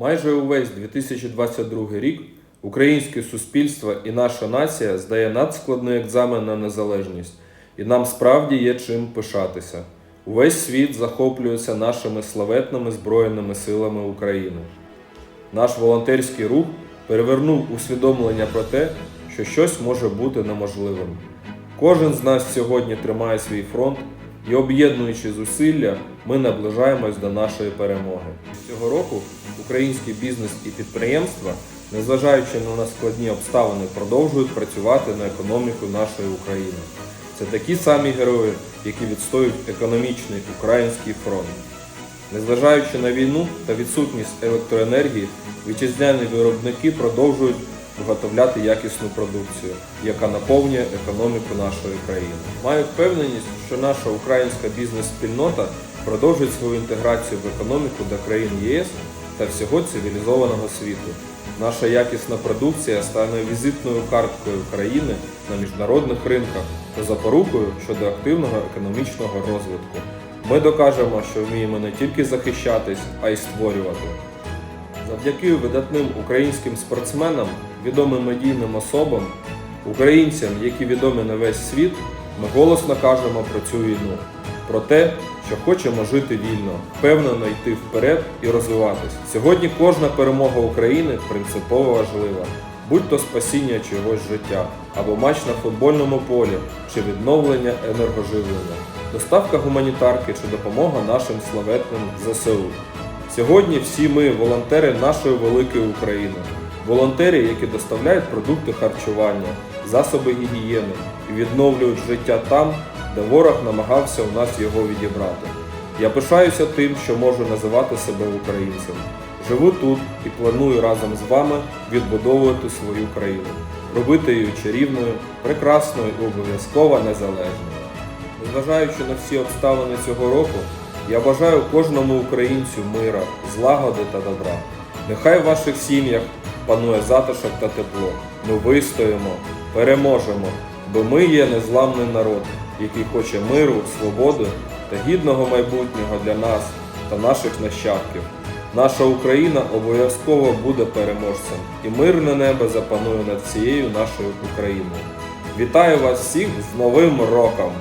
Майже увесь 2022 рік українське суспільство і наша нація здає надскладний екзамен на незалежність, і нам справді є чим пишатися. Увесь світ захоплюється нашими славетними Збройними силами України. Наш волонтерський рух перевернув усвідомлення про те, що щось може бути неможливим. Кожен з нас сьогодні тримає свій фронт, і об'єднуючи зусилля, ми наближаємось до нашої перемоги. Цього року український бізнес і підприємства, незважаючи на складні обставини, продовжують працювати на економіку нашої України. Це такі самі герої, які відстоюють економічний український фронт. Незважаючи на війну та відсутність електроенергії, вітчизняні виробники продовжують виготовляти якісну продукцію, яка наповнює економіку нашої країни. Маю впевненість, що наша українська бізнес-спільнота продовжить свою інтеграцію в економіку до країн ЄС та всього цивілізованого світу. Наша якісна продукція стане візитною карткою країни на міжнародних ринках та запорукою щодо активного економічного розвитку. Ми докажемо, що вміємо не тільки захищатись, а й створювати. Завдяки видатним українським спортсменам, відомим медійним особам, українцям, які відомі на весь світ, ми голосно кажемо про цю війну, про те, що хочемо жити вільно, впевнено йти вперед і розвиватись. Сьогодні кожна перемога України принципово важлива, будь то спасіння чогось життя, або матч на футбольному полі, чи відновлення енергоживлення, доставка гуманітарки чи допомога нашим славетним ЗСУ. Сьогодні всі ми волонтери нашої великої України, волонтери, які доставляють продукти харчування, засоби гігієни і відновлюють життя там, де ворог намагався у нас його відібрати. Я пишаюся тим, що можу називати себе українцем. Живу тут і планую разом з вами відбудовувати свою країну, робити її чарівною, прекрасною і обов'язково незалежною. Незважаючи на всі обставини цього року, я бажаю кожному українцю мира, злагоди та добра. Нехай в ваших сім'ях панує затишок та тепло. Ми вистоїмо, переможемо, бо ми є незламний народ, який хоче миру, свободи та гідного майбутнього для нас та наших нащадків. Наша Україна обов'язково буде переможцем, і мирне небо запанує над всією нашою Україною. Вітаю вас всіх з Новим роком!